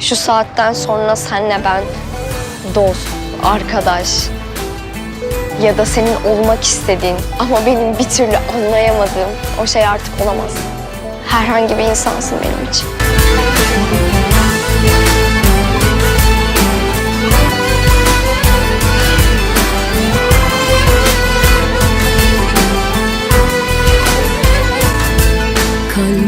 Şu saatten sonra senle ben dost, arkadaş ya da senin olmak istediğin ama benim bir türlü anlayamadığım o şey artık olamaz. Herhangi bir insansın benim için. Kalbim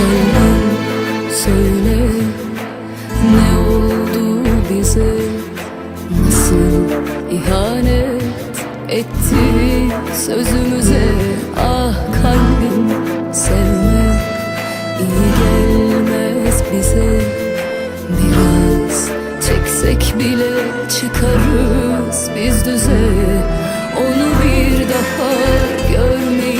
Kalbim söyle ne oldu bize? Nasıl ihanet etti sözümüze? Ah kalbim sevme iyi gelmez bize. Biraz çeksek bile çıkarız biz düze. Onu bir daha görmeyi